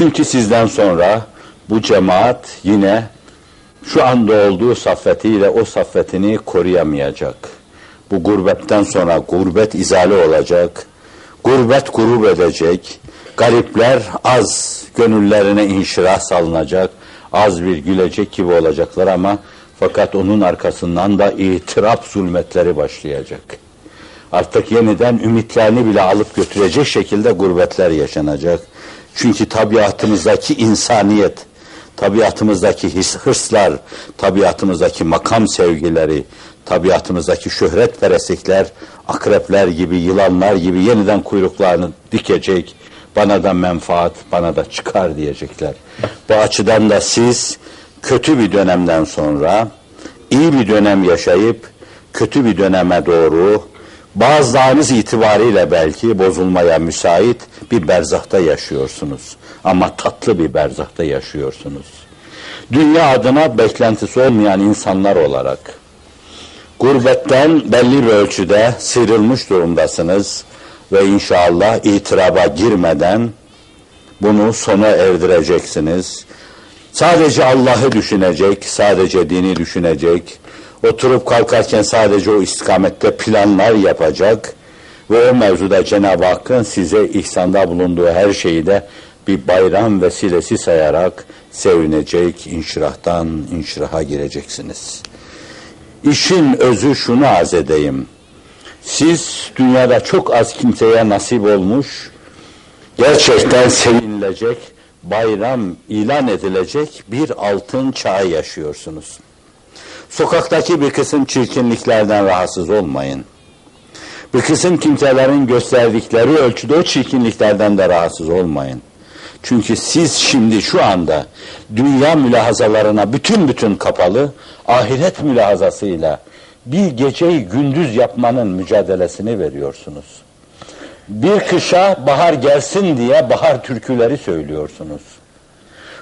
Çünkü sizden sonra bu cemaat yine şu anda olduğu saffetiyle o saffetini koruyamayacak. Bu gurbetten sonra gurbet izale olacak. Gurbet gurur edecek. Garipler az gönüllerine inşirah salınacak. Az bir gülecek gibi olacaklar ama fakat onun arkasından da itiraf zulmetleri başlayacak. Artık yeniden ümitlerini bile alıp götürecek şekilde gurbetler yaşanacak. Çünkü tabiatımızdaki insaniyet, tabiatımızdaki his, hırslar, tabiatımızdaki makam sevgileri, tabiatımızdaki şöhret perestlikler, akrepler gibi, yılanlar gibi yeniden kuyruklarını dikecek, bana da menfaat, bana da çıkar diyecekler. Bu açıdan da siz kötü bir dönemden sonra iyi bir dönem yaşayıp kötü bir döneme doğru bazılarınız itibariyle belki bozulmaya müsait bir berzahta yaşıyorsunuz. Ama tatlı bir berzahta yaşıyorsunuz. Dünya adına beklentisi olmayan insanlar olarak gurbetten belli bir ölçüde sıyrılmış durumdasınız ve inşallah itiraba girmeden bunu sona erdireceksiniz. Sadece Allah'ı düşünecek, sadece dini düşünecek, oturup kalkarken sadece o istikamette planlar yapacak ve o mevzuda Cenab-ı Hakk'ın size ihsanda bulunduğu her şeyi de bir bayram vesilesi sayarak sevinecek, inşirahtan inşiraha gireceksiniz. İşin özü şunu arz edeyim. Siz dünyada çok az kimseye nasip olmuş, gerçekten sevinilecek, bayram ilan edilecek bir altın çağı yaşıyorsunuz. Sokaktaki bir kısım çirkinliklerden rahatsız olmayın. Bir kısım kimselerin gösterdikleri ölçüde o çirkinliklerden de rahatsız olmayın. Çünkü siz şimdi şu anda dünya mülahazalarına bütün bütün kapalı, ahiret mülahazasıyla bir geceyi gündüz yapmanın mücadelesini veriyorsunuz. Bir kışa bahar gelsin diye bahar türküleri söylüyorsunuz.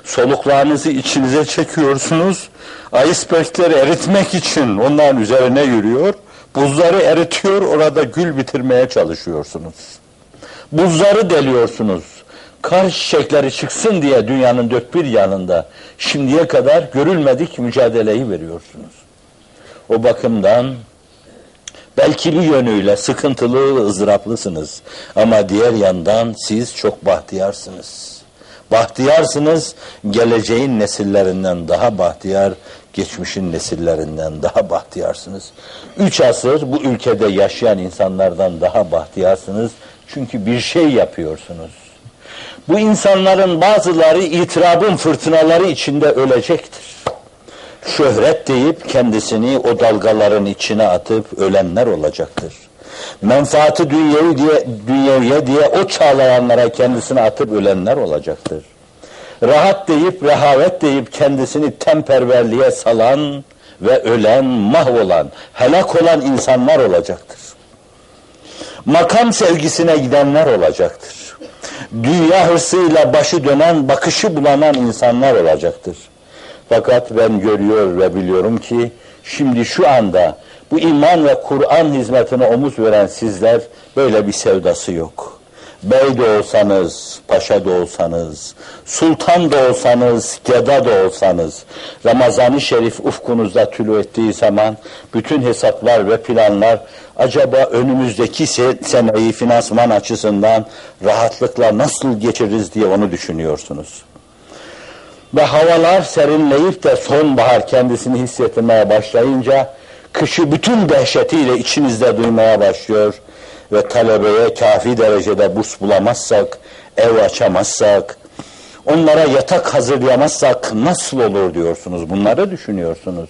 Soluklarınızı içinize çekiyorsunuz. Icebergleri eritmek için onların üzerine yürüyor. Buzları eritiyor, orada gül bitirmeye çalışıyorsunuz. Buzları deliyorsunuz. Kar çiçekleri çıksın diye dünyanın dört bir yanında şimdiye kadar görülmedik mücadeleyi veriyorsunuz. O bakımdan belki bir yönüyle sıkıntılı, ızraplısınız. Ama diğer yandan siz çok bahtiyarsınız. Bahtiyarsınız, geleceğin nesillerinden daha bahtiyar, geçmişin nesillerinden daha bahtiyarsınız. Üç asır bu ülkede yaşayan insanlardan daha bahtiyarsınız. Çünkü bir şey yapıyorsunuz. Bu insanların bazıları itirabın fırtınaları içinde ölecektir. Şöhret deyip kendisini o dalgaların içine atıp ölenler olacaktır. Menfaati dünyevi diye, dünyeviye diye o çağlayanlara kendisini atıp ölenler olacaktır. Rahat deyip, rehavet deyip kendisini temperverliğe salan ve ölen, mahvolan, helak olan insanlar olacaktır. Makam sevgisine gidenler olacaktır. Dünya hırsıyla başı dönen, bakışı bulanan insanlar olacaktır. Fakat ben görüyor ve biliyorum ki şimdi şu anda bu iman ve Kur'an hizmetine omuz veren sizler böyle bir sevdası yok. Bey de olsanız, paşa da olsanız, sultan da olsanız, geda da olsanız, Ramazan-ı Şerif ufkunuzda tülü ettiği zaman bütün hesaplar ve planlar acaba önümüzdeki seneyi finansman açısından rahatlıkla nasıl geçiririz diye onu düşünüyorsunuz. Ve havalar serinleyip de sonbahar kendisini hissetmeye başlayınca kışı bütün dehşetiyle içinizde duymaya başlıyor ve talebeye kafi derecede burs bulamazsak, ev açamazsak, onlara yatak hazırlayamazsak nasıl olur diyorsunuz, bunları düşünüyorsunuz.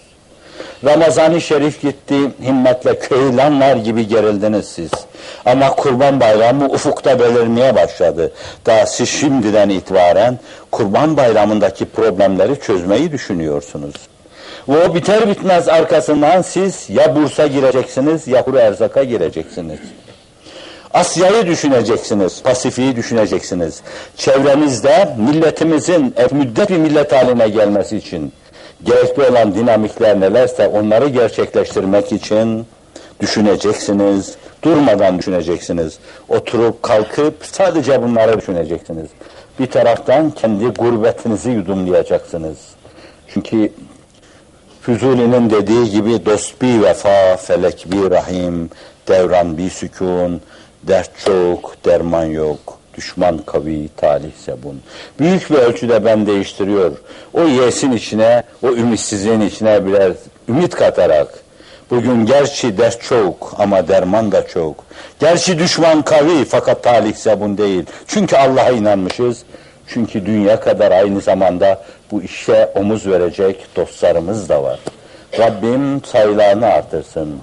Ramazan-ı Şerif gitti, himmetle köylanlar gibi gerildiniz siz. Ama Kurban Bayramı ufukta belirmeye başladı. Daha siz şimdiden itibaren Kurban Bayramı'ndaki problemleri çözmeyi düşünüyorsunuz. Ve o biter bitmez arkasından siz ya Bursa gireceksiniz ya Kuru Erzak'a gireceksiniz. Asya'yı düşüneceksiniz, Pasifik'i düşüneceksiniz. Çevremizde milletimizin müddet bir millet haline gelmesi için gerekli olan dinamikler nelerse onları gerçekleştirmek için düşüneceksiniz, durmadan düşüneceksiniz. Oturup kalkıp sadece bunları düşüneceksiniz. Bir taraftan kendi gurbetinizi yudumlayacaksınız. Çünkü Füzuli'nin dediği gibi dost bir vefa, felek bir rahim, devran bir sükun, dert çok, derman yok, düşman kavi, talih sebun. Büyük bir ölçüde ben değiştiriyor. O yesin içine, o ümitsizliğin içine birer ümit katarak, bugün gerçi dert çok ama derman da çok. Gerçi düşman kavi fakat talih sebun değil. Çünkü Allah'a inanmışız. Çünkü dünya kadar aynı zamanda bu işe omuz verecek dostlarımız da var. Rabbim sayılarını artırsın.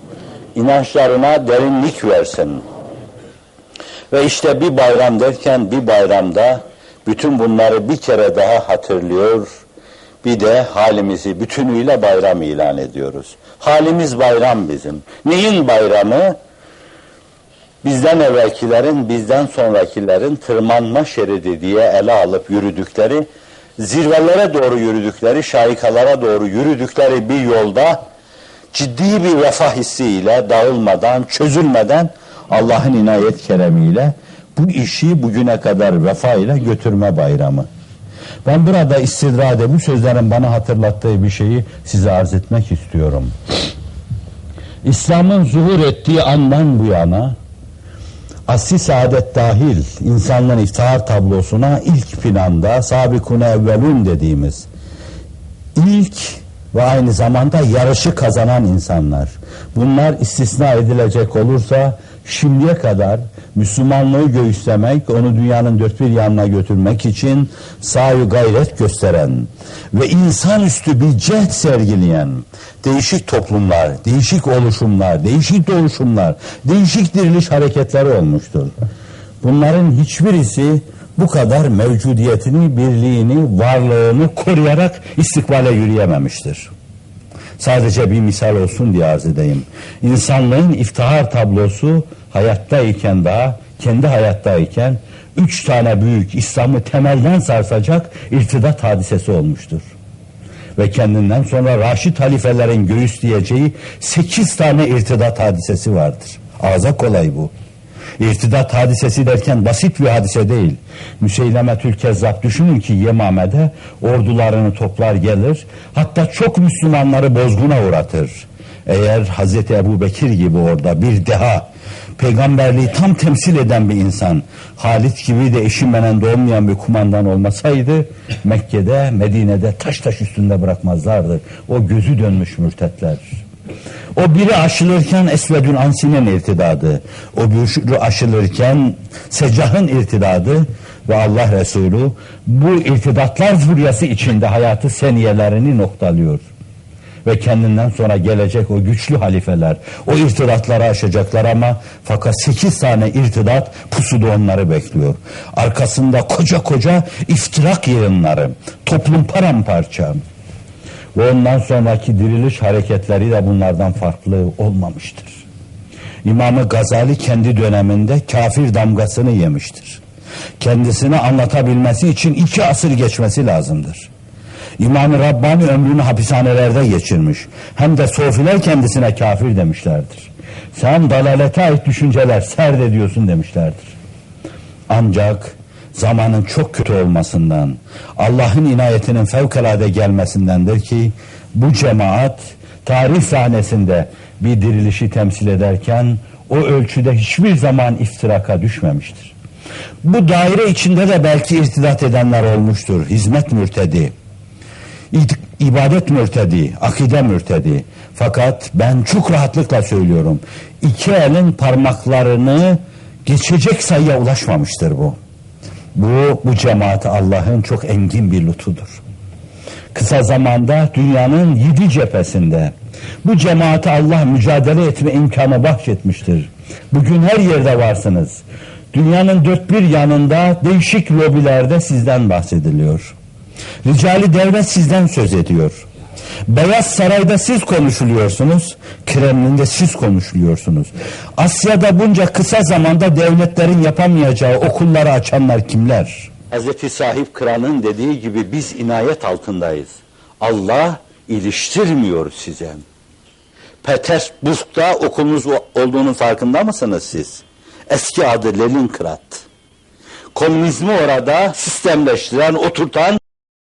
İnançlarına derinlik versin. Ve işte bir bayram derken bir bayramda bütün bunları bir kere daha hatırlıyor. Bir de halimizi bütünüyle bayram ilan ediyoruz. Halimiz bayram bizim. Neyin bayramı? bizden evvelkilerin, bizden sonrakilerin tırmanma şeridi diye ele alıp yürüdükleri, zirvelere doğru yürüdükleri, şaikalara doğru yürüdükleri bir yolda ciddi bir vefa hissiyle dağılmadan, çözülmeden Allah'ın inayet keremiyle bu işi bugüne kadar vefa ile götürme bayramı. Ben burada istidrade bu sözlerin bana hatırlattığı bir şeyi size arz etmek istiyorum. İslam'ın zuhur ettiği andan bu yana asli saadet dahil insanlığın iftihar tablosuna ilk planda sabikune evvelun dediğimiz ilk ve aynı zamanda yarışı kazanan insanlar. Bunlar istisna edilecek olursa şimdiye kadar Müslümanlığı göğüslemek, onu dünyanın dört bir yanına götürmek için sahi gayret gösteren ve insanüstü bir cehd sergileyen değişik toplumlar, değişik oluşumlar, değişik doğuşumlar, değişik diriliş hareketleri olmuştur. Bunların hiçbirisi bu kadar mevcudiyetini, birliğini, varlığını koruyarak istikbale yürüyememiştir. Sadece bir misal olsun diye arz edeyim. İnsanlığın iftihar tablosu hayattayken daha, kendi hayattayken üç tane büyük İslam'ı temelden sarsacak irtidat hadisesi olmuştur. Ve kendinden sonra Raşid halifelerin göğüsleyeceği sekiz tane irtidat hadisesi vardır. Ağza kolay bu. İrtidat hadisesi derken basit bir hadise değil. Müseylemetül Kezzab düşünün ki Yemame'de ordularını toplar gelir. Hatta çok Müslümanları bozguna uğratır. Eğer Hazreti Ebu Bekir gibi orada bir deha, peygamberliği tam temsil eden bir insan, Halit gibi de eşinmenende olmayan bir kumandan olmasaydı, Mekke'de, Medine'de taş taş üstünde bırakmazlardı. O gözü dönmüş mürtetler. O biri aşılırken Esvedül Ansi'nin irtidadı. O biri aşılırken Secah'ın irtidadı ve Allah Resulü bu irtidatlar furyası içinde hayatı seniyelerini noktalıyor. Ve kendinden sonra gelecek o güçlü halifeler o irtidatları aşacaklar ama fakat sekiz tane irtidat pusuda onları bekliyor. Arkasında koca koca iftirak yığınları, toplum paramparça. Ve ondan sonraki diriliş hareketleri de bunlardan farklı olmamıştır. İmamı Gazali kendi döneminde kafir damgasını yemiştir. Kendisini anlatabilmesi için iki asır geçmesi lazımdır. İmam-ı Rabbani ömrünü hapishanelerde geçirmiş. Hem de sofiler kendisine kafir demişlerdir. Sen dalalete ait düşünceler serd ediyorsun demişlerdir. Ancak zamanın çok kötü olmasından, Allah'ın inayetinin fevkalade gelmesindendir ki bu cemaat tarih sahnesinde bir dirilişi temsil ederken o ölçüde hiçbir zaman iftiraka düşmemiştir. Bu daire içinde de belki irtidat edenler olmuştur. Hizmet mürtedi, ibadet mürtedi, akide mürtedi. Fakat ben çok rahatlıkla söylüyorum. İki elin parmaklarını geçecek sayıya ulaşmamıştır bu. Bu, bu cemaat Allah'ın çok engin bir lütudur. Kısa zamanda dünyanın yedi cephesinde bu cemaate Allah mücadele etme imkanı bahşetmiştir. Bugün her yerde varsınız. Dünyanın dört bir yanında değişik lobilerde sizden bahsediliyor. Ricali devlet sizden söz ediyor. Beyaz Saray'da siz konuşuluyorsunuz, Kremlin'de siz konuşuluyorsunuz. Asya'da bunca kısa zamanda devletlerin yapamayacağı okulları açanlar kimler? Hazreti Sahip Kıran'ın dediği gibi biz inayet altındayız. Allah iliştirmiyor size. Petersburg'da okulunuz olduğunun farkında mısınız siz? Eski adı Leningrad. komünizmi orada sistemleştiren, oturtan